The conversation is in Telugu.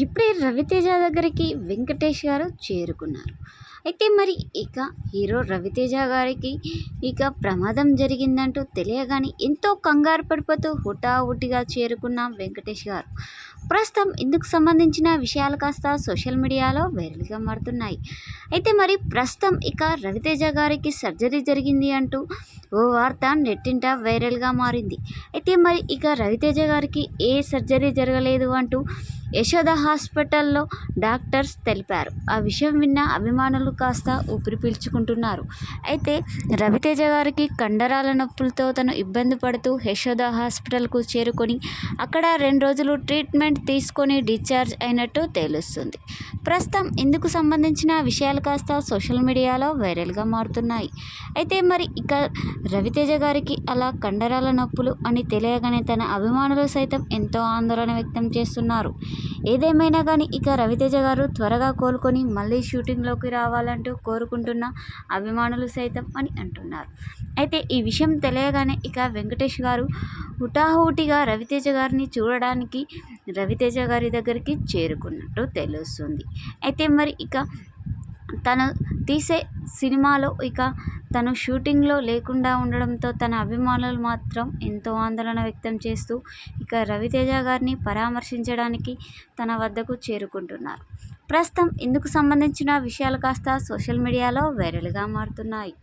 ఇప్పుడే రవితేజ దగ్గరికి వెంకటేష్ గారు చేరుకున్నారు. అయితే మరి ఇక హీరో రవితేజ గారికి ఇక ప్రమాదం జరిగిందంటూ తెలియగానే ఎంతో కంగారు పడిపోతూ హుటాహుటిగా చేరుకున్న వెంకటేష్ గారు. ప్రస్తుతం ఇందుకు సంబంధించిన విషయాలు కాస్త సోషల్ మీడియాలో వైరల్గా మారుతున్నాయి. అయితే మరి ప్రస్తుతం ఇక రవితేజ గారికి సర్జరీ జరిగింది అంటూ ఓ వార్త నెట్టింట వైరల్గా మారింది. అయితే మరి ఇక రవితేజ గారికి ఏ సర్జరీ జరగలేదు అంటూ యశోద హాస్పిటల్లో డాక్టర్స్ తెలిపారు. ఆ విషయం విన్న అభిమానులు కాస్త ఊపిరి పీల్చుకుంటున్నారు. అయితే రవితేజ గారికి కండరాల నొప్పులతో తను ఇబ్బంది పడుతూ యశోద హాస్పిటల్కు చేరుకొని అక్కడ రెండు రోజులు ట్రీట్మెంట్ తీసుకొని డిశ్చార్జ్ అయినట్టు తెలుస్తుంది. ప్రస్తుతం ఇందుకు సంబంధించిన విషయాలు కాస్త సోషల్ మీడియాలో వైరల్గా మారుతున్నాయి. అయితే మరి ఇక రవితేజ గారికి అలా కండరాల నొప్పులు అని తెలియగానే తన అభిమానులు సైతం ఎంతో ఆందోళన వ్యక్తం చేస్తున్నారు. ఏదేమైనా కానీ ఇక రవితేజ గారు త్వరగా కోలుకొని మళ్ళీ షూటింగ్లోకి రావాలంటూ కోరుకుంటున్న అభిమానులు సైతం అని అంటున్నారు. అయితే ఈ విషయం తెలియగానే ఇక వెంకటేష్ గారు హుటాహుటిగా రవితేజ గారిని చూడడానికి రవితేజ గారి దగ్గరికి చేరుకున్నట్టు తెలుస్తుంది. అయితే మరి ఇక తను తీసే సినిమాలో ఇక తను షూటింగ్లో లేకుండా ఉండడంతో తన అభిమానులు మాత్రం ఎంతో ఆందోళన వ్యక్తం చేస్తూ ఇక రవితేజ గారిని పరామర్శించడానికి తన వద్దకు చేరుకుంటున్నారు. ప్రస్తుతం ఇందుకు సంబంధించిన విషయాలు కాస్త సోషల్ మీడియాలో వైరల్గా మారుతున్నాయి.